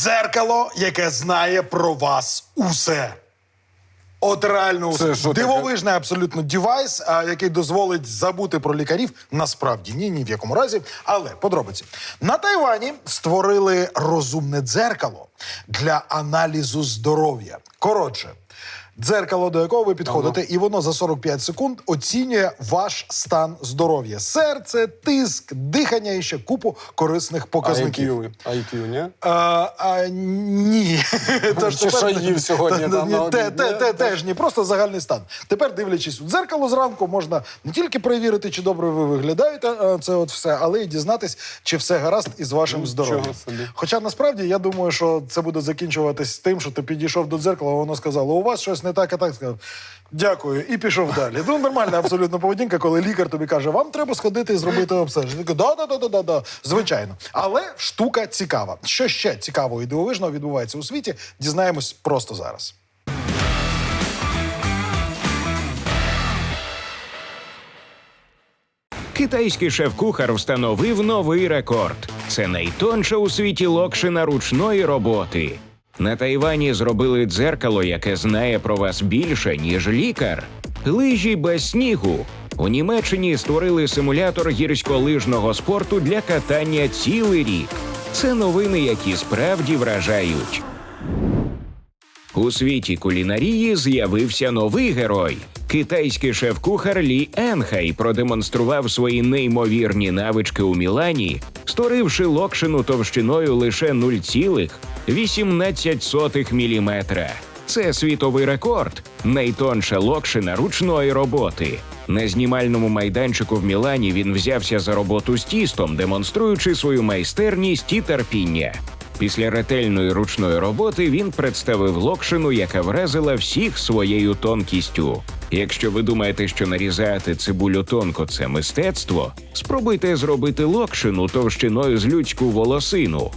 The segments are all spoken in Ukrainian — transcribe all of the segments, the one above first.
Дзеркало, яке знає про вас усе. От реально Це усе. що таке? дивовижний абсолютно девайс, а, який дозволить забути про лікарів. Насправді ні, ні в якому разі. Але подробиці на Тайвані створили розумне дзеркало для аналізу здоров'я. Коротше. Дзеркало, до якого ви підходите, і воно за 45 секунд оцінює ваш стан здоров'я: серце, тиск, дихання і ще купу корисних показників. IQ, IQ, ні? А, а, ні. Тож Чи що їв сьогодні Та, ні, на те, те, те, теж ні, просто загальний стан. Тепер, дивлячись у дзеркало зранку, можна не тільки перевірити, чи добре ви виглядаєте, це от все, але й дізнатись, чи все гаразд із вашим здоров'ям. Хоча насправді я думаю, що це буде закінчуватись тим, що ти підійшов до дзеркала, воно сказало, у вас щось не так, а так сказав. Дякую, і пішов далі. Ну, нормальна абсолютно поведінка, коли лікар тобі каже, вам треба сходити і зробити обстеження. Ти да, да, да, да, да, звичайно. Але штука цікава. Що ще цікавого і дивовижного відбувається у світі, дізнаємось просто зараз. Китайський шеф-кухар встановив новий рекорд. Це найтонша у світі локшина ручної роботи. На Тайвані зробили дзеркало, яке знає про вас більше, ніж лікар. Лижі без снігу. У Німеччині створили симулятор гірськолижного спорту для катання цілий рік. Це новини, які справді вражають. У світі кулінарії з'явився новий герой. Китайський шеф-кухар Лі Енхай продемонстрував свої неймовірні навички у Мілані, створивши локшину товщиною лише 0,18 мм. Це світовий рекорд, найтонша локшина ручної роботи. На знімальному майданчику в Мілані він взявся за роботу з тістом, демонструючи свою майстерність і терпіння. Після ретельної ручної роботи він представив локшину, яка вразила всіх своєю тонкістю. Якщо ви думаєте, що нарізати цибулю тонко це мистецтво, спробуйте зробити локшину товщиною з людську волосину.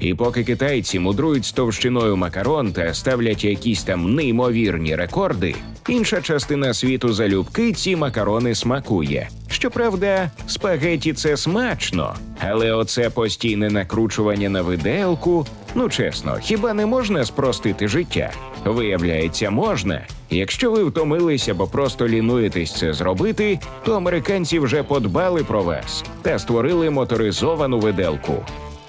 І поки китайці мудрують з товщиною макарон та ставлять якісь там неймовірні рекорди, інша частина світу залюбки ці макарони смакує. Щоправда, спагеті це смачно, але оце постійне накручування на виделку. Ну чесно, хіба не можна спростити життя? Виявляється, можна. Якщо ви втомились або просто лінуєтесь це зробити, то американці вже подбали про вас та створили моторизовану виделку.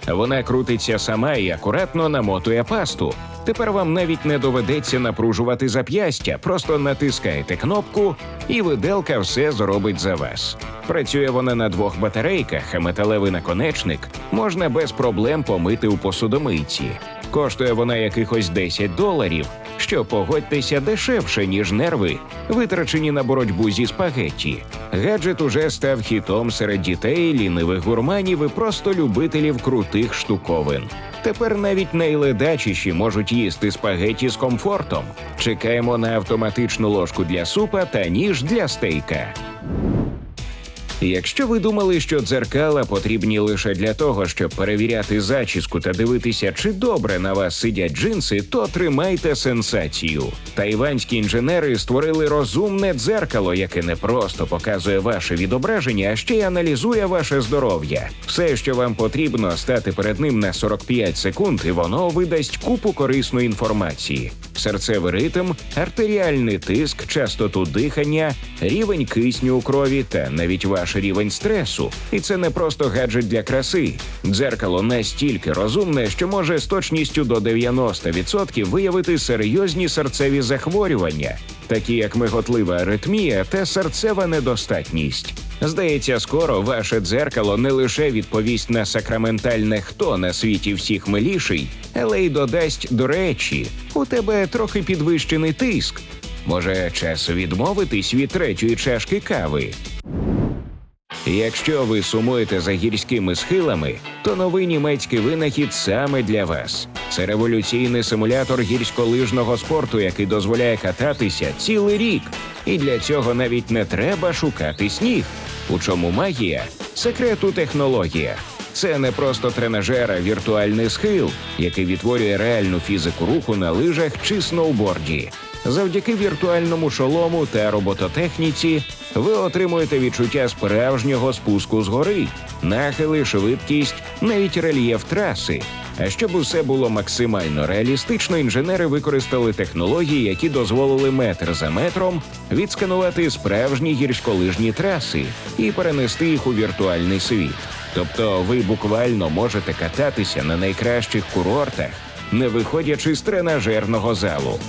Вона крутиться сама і акуратно намотує пасту. Тепер вам навіть не доведеться напружувати зап'ястя, просто натискаєте кнопку, і виделка все зробить за вас. Працює вона на двох батарейках, а металевий наконечник можна без проблем помити у посудомийці. Коштує вона якихось 10 доларів, що погодьтеся дешевше, ніж нерви, витрачені на боротьбу зі спагетті. Гаджет уже став хітом серед дітей, лінивих гурманів і просто любителів крутих штуковин. Тепер навіть найледачіші можуть їсти спагеті з комфортом. Чекаємо на автоматичну ложку для супа та ніж для стейка. Якщо ви думали, що дзеркала потрібні лише для того, щоб перевіряти зачіску та дивитися, чи добре на вас сидять джинси, то тримайте сенсацію. Тайванські інженери створили розумне дзеркало, яке не просто показує ваше відображення, а ще й аналізує ваше здоров'я. Все, що вам потрібно, стати перед ним на 45 секунд, і воно видасть купу корисної інформації. Серцевий ритм, артеріальний тиск, частоту дихання, рівень кисню у крові та навіть ваш рівень стресу. І це не просто гаджет для краси. Дзеркало настільки розумне, що може з точністю до 90% виявити серйозні серцеві захворювання, такі як миготлива аритмія та серцева недостатність. Здається, скоро ваше дзеркало не лише відповість на сакраментальне хто на світі всіх миліший, але й додасть до речі, у тебе трохи підвищений тиск. Може, час відмовитись від третьої чашки кави. Якщо ви сумуєте за гірськими схилами, то новий німецький винахід саме для вас. Це революційний симулятор гірськолижного спорту, який дозволяє кататися цілий рік. І для цього навіть не треба шукати сніг. У чому магія? Секрет у технологіях. Це не просто тренажер, а віртуальний схил, який відтворює реальну фізику руху на лижах чи сноуборді. Завдяки віртуальному шолому та робототехніці ви отримуєте відчуття справжнього спуску з гори, нахили, швидкість, навіть рельєф траси. А щоб усе було максимально реалістично, інженери використали технології, які дозволили метр за метром відсканувати справжні гірськолижні траси і перенести їх у віртуальний світ. Тобто ви буквально можете кататися на найкращих курортах, не виходячи з тренажерного залу.